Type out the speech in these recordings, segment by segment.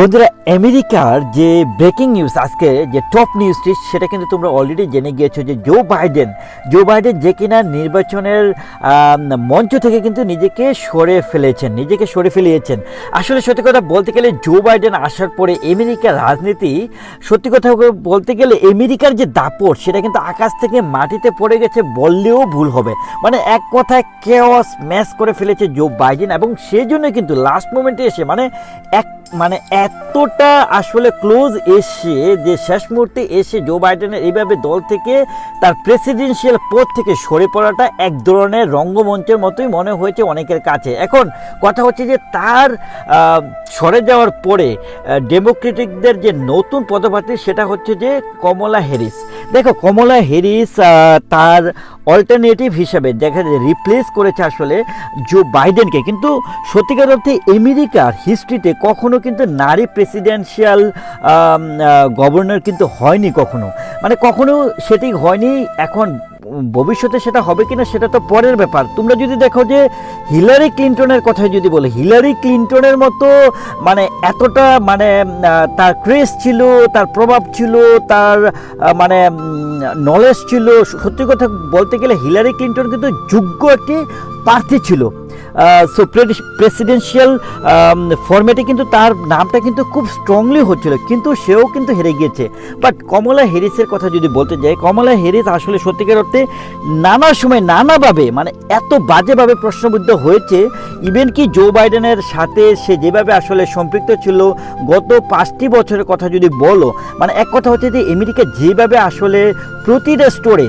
বন্ধুরা, আমেরিকার যে ব্রেকিং নিউজ আজকে যে টপ নিউজটি সেটা কিন্তু তোমরা অলরেডি জেনে গিয়েছো যে জো বাইডেন জো বাইডেন যে কিনা নির্বাচনের মঞ্চ থেকে কিন্তু নিজেকে সরে ফেলেছেন, নিজেকে সরে ফেলিয়েছেন। আসলে সত্যি কথা বলতে গেলে জো বাইডেন আসার পরে আমেরিকার রাজনীতি, সত্যি কথা বলতে গেলে আমেরিকার যে দাপট, সেটা কিন্তু আকাশ থেকে মাটিতে পড়ে গেছে বললেও ভুল হবে। মানে এক কথায় কেওয়াস ম্যাচ করে ফেলেছে জো বাইডেন এবং সেই জন্য কিন্তু লাস্ট মোমেন্টে এসে মানে এক মানে এতটা আসলে ক্লোজ এসে যে শেষ মুহূর্তে এসে জো বাইডেনের এইভাবে দল থেকে তার প্রেসিডেন্সিয়াল পদ থেকে সরে পড়াটা এক ধরনের রঙ্গমঞ্চের মতোই মনে হয়েছে অনেকের কাছে। এখন কথা হচ্ছে যে তার সরে যাওয়ার পরে ডেমোক্রেটিকদের যে নতুন পদপ্রার্থী সেটা হচ্ছে যে কমলা হ্যারিস। দেখো, কমলা হ্যারিস তার অল্টারনেটিভ হিসাবে দেখা যায় রিপ্লেস করেছে আসলে জো বাইডেনকে কিন্তু সত্যিকার অর্থে আমেরিকার হিস্ট্রিতে কখনো কিন্তু নারী প্রেসিডেন্সিয়াল গভর্নর কিন্তু হয়নি কখনো। মানে কখনো সেটি হয়নি, এখন ভবিষ্যতে সেটা হবে কিনা সেটা তো পরের ব্যাপার। তোমরা যদি দেখো যে হিলারি ক্লিন্টনের কথাই যদি বলে, হিলারি ক্লিন্টনের মতো মানে এতটা মানে তার ক্রেজ ছিল, তার প্রভাব ছিল, তার মানে নলেজ ছিল, সত্যি কথা বলতে গেলে হিলারি ক্লিন্টন কিন্তু যোগ্য একটি প্রার্থী ছিল। সো প্রেসিডেন্সিয়াল ফরম্যাটে কিন্তু তার নামটা কিন্তু খুব স্ট্রংলি হচ্ছিল, কিন্তু সেও কিন্তু হেরে গিয়েছে। বাট কমলা হ্যারিসের কথা যদি বলতে যাই, কমলা হ্যারিস আসলে সত্যিকার অর্থে নানা সময় নানাভাবে মানে এত বাজেভাবে প্রশ্নবিদ্ধ হয়েছে ইভেন কি জো বাইডেনের সাথে সে যেভাবে আসলে সম্পৃক্ত ছিল, গত পাঁচটি বছরের কথা যদি বলো মানে এক কথা হচ্ছে যে, আমেরিকা যেভাবে আসলে প্রতিটা স্টোরে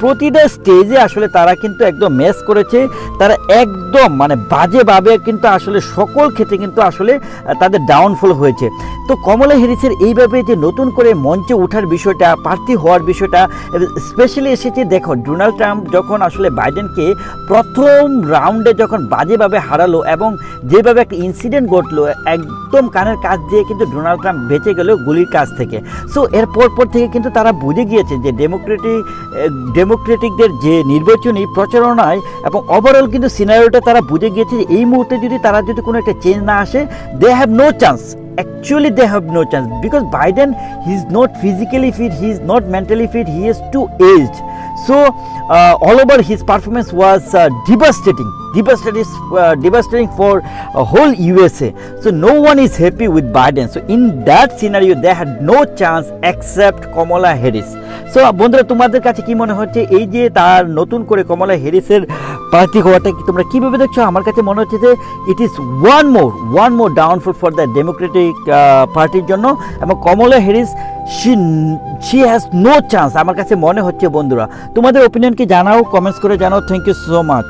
প্রতিটা স্টেজে আসলে তারা কিন্তু একদম মেস করেছে। তারা একদম মানে বাজেভাবে কিন্তু আসলে সকল ক্ষেত্রে কিন্তু আসলে তাদের ডাউনফল হয়েছে। তো কমলা হ্যারিসের এইভাবে যে নতুন করে মঞ্চে ওঠার বিষয়টা, প্রার্থী হওয়ার বিষয়টা স্পেশালি এসেছে দেখো ডোনাল্ড ট্রাম্প যখন আসলে বাইডেনকে প্রথম রাউন্ডে যখন বাজেভাবে হারালো এবং যেভাবে একটা ইনসিডেন্ট ঘটলো, একদম কানের কাজ দিয়ে কিন্তু ডোনাল্ড ট্রাম্প বেঁচে গেল গুলির কাছ থেকে। সো এরপর পর থেকে কিন্তু তারা বুঝে গিয়েছে যে ডেমোক্রেটিক ডেমোক্রেটিকদের যে নির্বাচনী প্রচারণায় এবং ওভারঅল কিন্তু সিনারিওটা তারা বুঝে গিয়েছে যে এই মুহূর্তে যদি তারা যদি কোনো একটা চেঞ্জ না আসে they have no chance actually they have no chance because biden he is not physically fit he is not mentally fit he is too aged so uh, all over his performance was uh, devastating devastating uh, devastating for uh, whole usa so no one is happy with biden so in that scenario they had no chance except kamala harris so, বন্ধুরা, তোমাদের কাছে কি মনে হচ্ছে? এই যে তার নতুন করে কমলা হ্যারিসের প্রার্থী হওয়াটা কি তোমরা কীভাবে দেখছ? আমার কাছে মনে হচ্ছে যে it is one more one more downfall for the Democratic পার্টির জন্য এবং Kamala Harris she she has no chance আমার কাছে মনে হচ্ছে, বন্ধুরা, তোমাদের ওপিনিয়ন কি জানাও কমেন্টস করে জানাও। Thank you so much